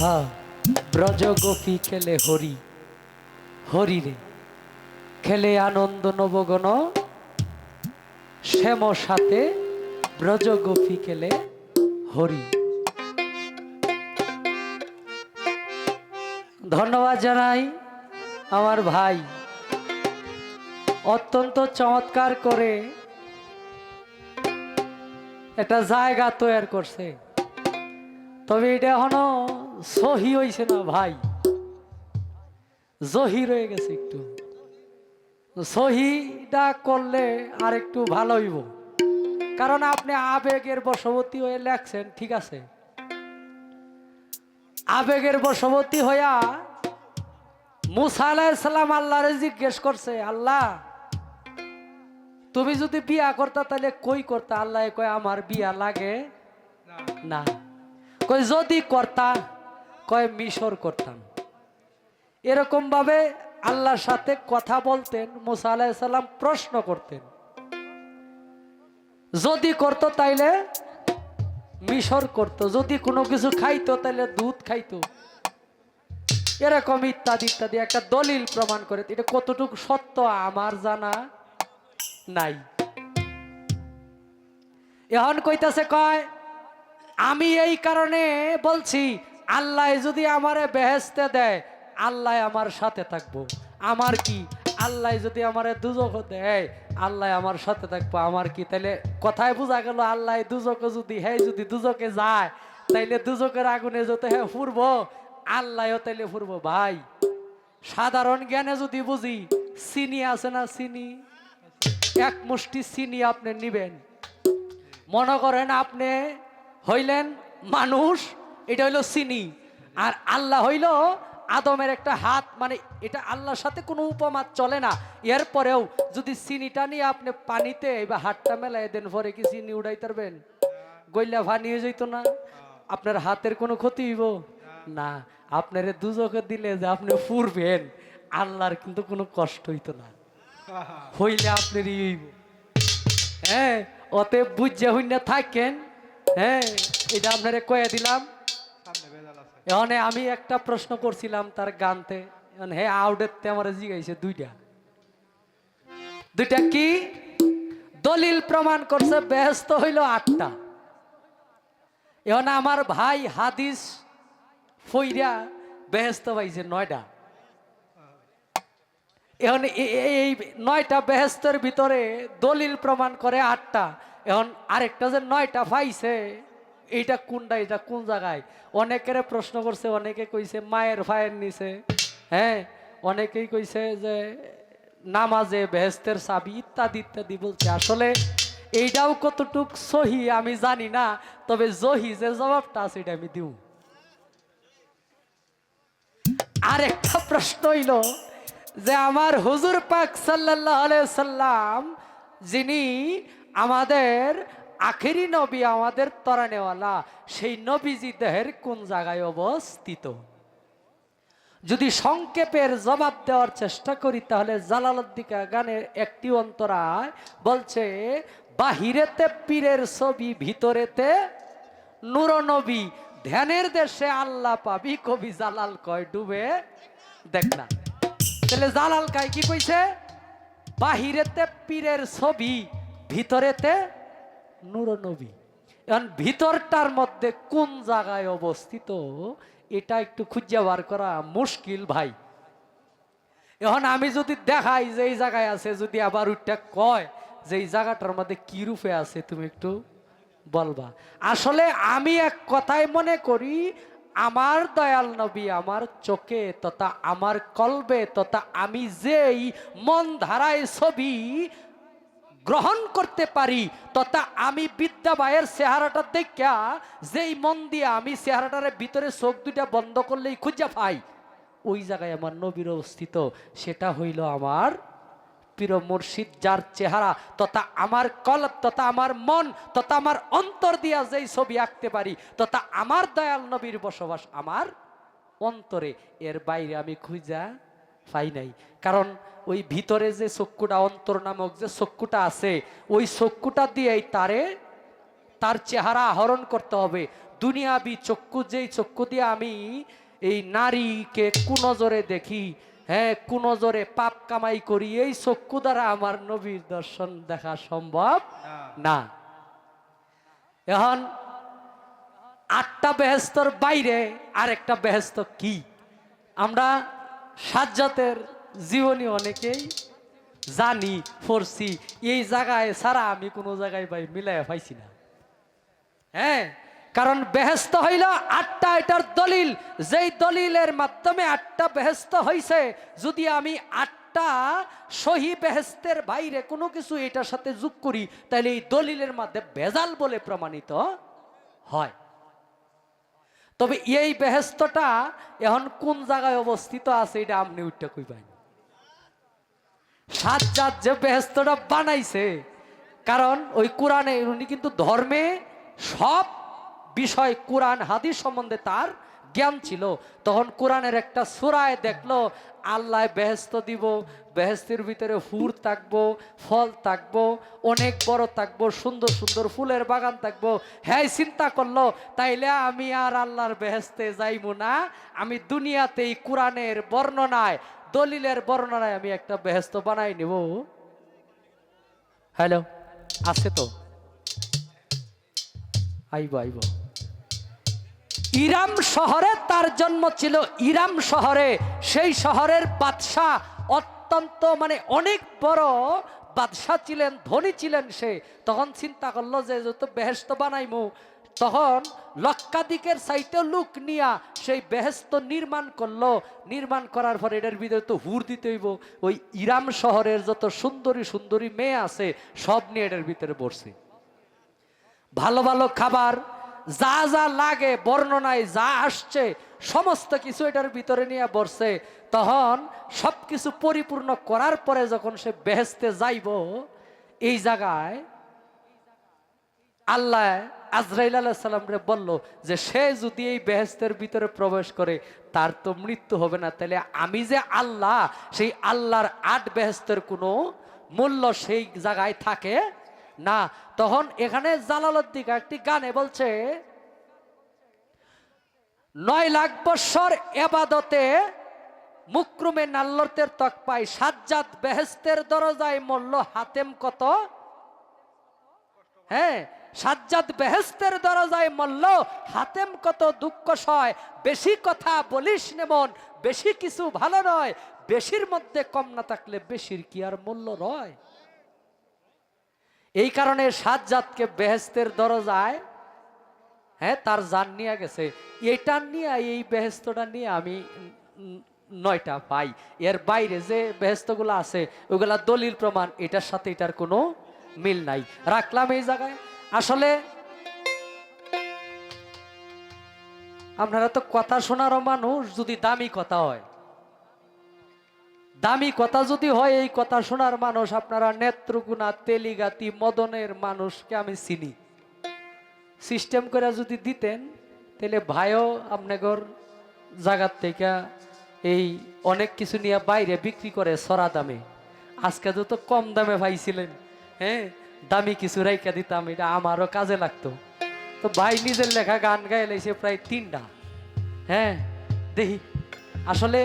হা, ব্রজ গোপী খেলে হরি হরি রে। খেলে আনন্দ নবগণ, শ্যাম সাথে ব্রজ গোপী খেলে হরি। ধন্যবাদ জানাই আমার ভাই। অত্যন্ত চমৎকার করে একটা জায়গা তৈরি করছে। তবে এটা এখনও সহি হইছে না ভাই। জহি রয়ে গেছে একটু। সহিটা করলে আর একটু ভালো হইব। কারণ আপনি আবেগের বশবর্তী হয়ে লেখছেন, ঠিক আছে? আবেগের বশবর্তী হইয়া মুসা আলাহিসাল্লাম আল্লাহরে জিজ্ঞেস করছে, আল্লাহ, তুমি যদি বিয়া করতা তাহলে কই করতা? আল্লাহ কয়, আমার বিয়া লাগে না। কই যদি কর্তা কয়, মিশর করতাম। এরকম ভাবে আল্লাহর সাথে কথা বলতেন, মুসা আলাহিসাল্লাম প্রশ্ন করতেন। যদি করতো তাইলে মিশর করতো, যদি কোনো কিছু খাইতো তাহলে দুধ খাইতো। এরকম ইত্যাদি ইত্যাদি একটা দলিল প্রমাণ করে এটা কতটুকু সত্য আমার জানা নাই। এখন কইতাছে কয় আমি এই কারণে বলছি, আল্লাহ যদি আমারে বেহেস্তে দেয়, আল্লাহ আমার সাথে থাকব। আমার কি? আল্লাহ যদি আমারে দুজক দেয়, আল্লাহ আমার সাথে থাকব। আমার কি? তাইলে কথায় বোঝা গেল, আল্লাহ দুজকে যদি, হে যদি দুজকে যায়, তাইলে দুজকের আগুনে যত হ্যাঁ ফুরবো, আল্লাহও তাইলে ফুরবো ভাই। সাধারণ জ্ঞানে যদি বুঝি, চিনি আছে না চিনি? এক মুষ্টি চিনি আপনি নিবেন। মনে করেন আপনি হইলেন মানুষ, এটা হইল চিনি আর আল্লাহ হইল আদমের একটা হাত মানে এটা আল্লাহর সাথে কোনো উপমা চলে না। এরপরেও যদি চিনিটা নিয়ে আপনি পানিতে বা হাতটা মেলাই দেন পরে কি চিনি উড়াই পারবেন গইলা ভানিয়ে যেত না? আপনার হাতের কোনো ক্ষতি হইব? না, আপনার দুজকে দিলে যে আপনি ফুরবেন, আল্লাহর কিন্তু কোনো কষ্ট হইতো না। হইলে আপনার হইব। হ্যাঁ অতে বুঝে হইনা থাকেন হ্যাঁ এটা কয়ে দিলাম। এখানে আমি একটা প্রশ্ন করছিলাম তার গানতে। হে আউডেতে আমার জিগাইছে দুইটা। দুইটা কি? দলিল প্রমাণ করছে, ব্যস্ত হইল আটটা। এখন আমার ভাই হাদিস ফইরা বেহেস্ত পাইছে নয়টা। এখন এই নয়টা বেহেস্তের ভিতরে দলিল প্রমাণ করে আটটা। এখন আরেকটা যে নয়টা পাইছে, এইটা কোনটা এটা কোন জায়গায়? অনেকের প্রশ্ন করছে, অনেকে কইছে মায়ের ফায়ের নিছে হ্যাঁ অনেকেই কইছে যে নামাজে বেহেস্তের চাবি ইত্যাদি ইত্যাদি বলছে। আসলে এইটাও কতটুক সহি আমি জানি না, তবে জহি যে জবাবটা আছে এটা আমি দিউ আরেকটা প্রশ্ন হইল যে আমার হুজুর পাক সাল্লাহ সাল্লাম, যিনি আমাদের আখেরি নবী আমাদের তরানেওয়ালা, সেই নবীজি দেহের কোন জায়গায় অবস্থিত? যদি সংক্ষেপের জবাব দেওয়ার চেষ্টা করি, তাহলে জালালুদ্দিকা গানের একটি অন্তরায় বলছে, বাহিরেতে পীরের ছবি, ভিতরেতে নূরনবী। ধ্যানের দেশে আল্লাহ পাবি, কবি জালাল কয়, ডুবে দেখ না। তাহলে জালাল কায় কি কইছে? বাহিরেতে পীরের ছবি ভিতরেতে নূরনবী। এখন ভিতরটার মধ্যে কোন জায়গায় অবস্থিত এটা একটু খুঁজে বার করা মুশকিল ভাই। এখন আমি যদি দেখাই যে এই জায়গায় আছে যদি আবার ওইটা কয় যে এই জায়গাটার মধ্যে কি রূপে আছে তুমি একটু বলবা। আসলে আমি এক কথাই মনে করি আমার দয়াল নবী আমার চোখে তথা আমার কলবে তথা আমি যেই মন ধারায় ছবি গ্রহণ করতে পারি, তথা আমি বিদ্যা বিদ্যাবায়ের চেহারাটা দেখা যেই মন দিয়ে আমি চেহারাটার ভিতরে চোখ দুইটা বন্ধ করলেই খুঁজে পাই, ওই জায়গায় আমার নবীর অবস্থিত, সেটা হইল আমার প্রিয় মুর্শিদ, যার চেহারা তথা আমার কলব তথা আমার মন, তথা আমার অন্তর দিয়া যেই ছবি আঁকতে পারি, তথা আমার দয়াল নবীর বসবাস আমার অন্তরে, এর বাইরে আমি খুঁজা পাই নাই। কারণ ওই ভিতরে যে চক্ষুটা, অন্তর নামক যে চক্ষুটা আছে, ওই চক্ষুটা দিয়েই তারে, তার চেহারা আহরণ করতে হবে। দুনিয়াবি চক্ষু, যেই চক্ষু দিয়ে আমি এই নারীকে কুনজরে দেখি হ্যাঁ কুনজরে পাপ কামাই করি, এই চক্ষু দ্বারা আমার নবীর দর্শন দেখা সম্ভব না। এখন আটটা বেহেস্তর বাইরে আরেকটা বেহেস্ত কি? আমরা সাজ্জাতের জীবনী অনেকেই জানি, পড়ছি। এই জায়গায় ছাড়া আমি কোনো জায়গায় ভাই মিলাই পাইছি না। হ্যাঁ কারণ বেহেস্ত হইল আটটা এটার দলিল। যেই দলিলের মাধ্যমে আটটা বেহেস্ত হইছে, যদি আমি আটটা সহি বেহেস্তের বাইরে কোনো কিছু এটার সাথে যোগ করি, তাহলে এই দলিলের মাধ্যমে ভেজাল বলে প্রমাণিত হয়। তবে এই বেহেস্তটা এখন কোন জায়গায় অবস্থিত আছে এটা আপনি উঠতে কইবেন। জাত যে বেহেস্তটা বানাইছে, কারণ ওই কোরআনে উনি কিন্তু ধর্মে সব বিষয় কোরআন হাদিস সম্বন্ধে তার জ্ঞান ছিল, তখন কোরআনের একটা সুরায় দেখল, আল্লাহ বেহেস্ত দিব বেহেস্তের ভিতরে হুর থাকব, ফল থাকব, অনেক বড় থাকব, সুন্দর সুন্দর ফুলের বাগান থাকব। হ্যাঁ চিন্তা করল, তাইলে আমি আর আল্লাহর বেহেস্তে যাইবো না। আমি দুনিয়াতেই কোরআনের বর্ণনায়, দলিলের বর্ণনায় আমি একটা বেহেস্ত বানাই নেব। হ্যালো, আছে তো? আইব আইব। ইরাম শহরে তার জন্ম ছিল। ইরাম শহরে সেই শহরের বাদশাহ অত্যন্ত মানে অনেক বড় বাদশাহ ছিলেন, ধনী ছিলেন সে। তখন চিন্তা করল যে যত বেহেস্ত বানাইমু। তখন লক্ষাধিকের সাইতে লুক নিয়া সেই বেহেস্ত নির্মাণ করল। নির্মাণ করার পর এটার ভিতরে তো হুর দিতে হইব। ওই ইরাম শহরের যত সুন্দরী সুন্দরী মেয়ে আছে, সব নিয়ে এটার ভিতরে বসছে ভালো ভালো খাবার যা যা লাগে, বর্ণনায় যা আসছে, সমস্ত কিছু এটার ভিতরে নিয়ে বসছে তখন সব কিছু পরিপূর্ণ করার পরে যখন সে বেহেস্তে যাইব, এই জায়গায় আল্লাহ আজরাইল আলাহিসাল্লামরে বলল যে, সে যদি এই বেহেস্তের ভিতরে প্রবেশ করে, তার তো মৃত্যু হবে না। তাহলে আমি যে আল্লাহ, সেই আল্লাহর আট বেহেস্তের কোনো মূল্য সেই জায়গায় থাকে না, তখন এখানে জালালুদ্দিকা একটি গানে বলছে, নয় লাখ বৎসর এবাদতে মুক্রুমে নাল্লতের তক পাই, সাজ্জাদ বেহেস্তের দরজায় মল্ল হাতেম কত? হ্যাঁ সাজ্জাদ বেহেস্তের দরজায় মল্ল হাতেম কত দুঃখ সয়, বেশি কথা বলিস নেমন বেশি কিছু ভালো নয়, বেশির মধ্যে কম না থাকলে বেশির কি আর মূল্য রয়? এই কারণে সাজ্জাদকে বেহেস্তের দরজায় হ্যাঁ তার জান নিয়ে গেছে। এটা নিয়ে, এই বেহেস্তটা নিয়ে আমি নয়টা পাই। এর বাইরে যে বেহেস্তগুলো আছে, ওগুলা দলিল প্রমাণ, এটার সাথে এটার কোনো মিল নাই। রাখলাম এই জায়গায়। আসলে আপনারা তো কথা শোনারও মানুষ, যদি দামি কথা হয়। দামি কথা যদি হয়, এই কথা শোনার মানুষ আপনারা নেত্রকোনা, তেলিগাতি, মদনের মানুষকে আমি চিনি। সিস্টেম করে যদি দিতেন, তাহলে ভাইও আপনাগর জায়গার থেকে এই অনেক কিছু নিয়ে বাইরে বিক্রি করে সরা দামে। আজকে তো কম দামে পাইছিলেন হ্যাঁ দামি কিছু রাইকা দিতাম, এটা আমারও কাজে লাগতো। তো ভাই নিজের লেখা গান গাইলে সে প্রায় তিনটা হ্যাঁ দেখি, আসলে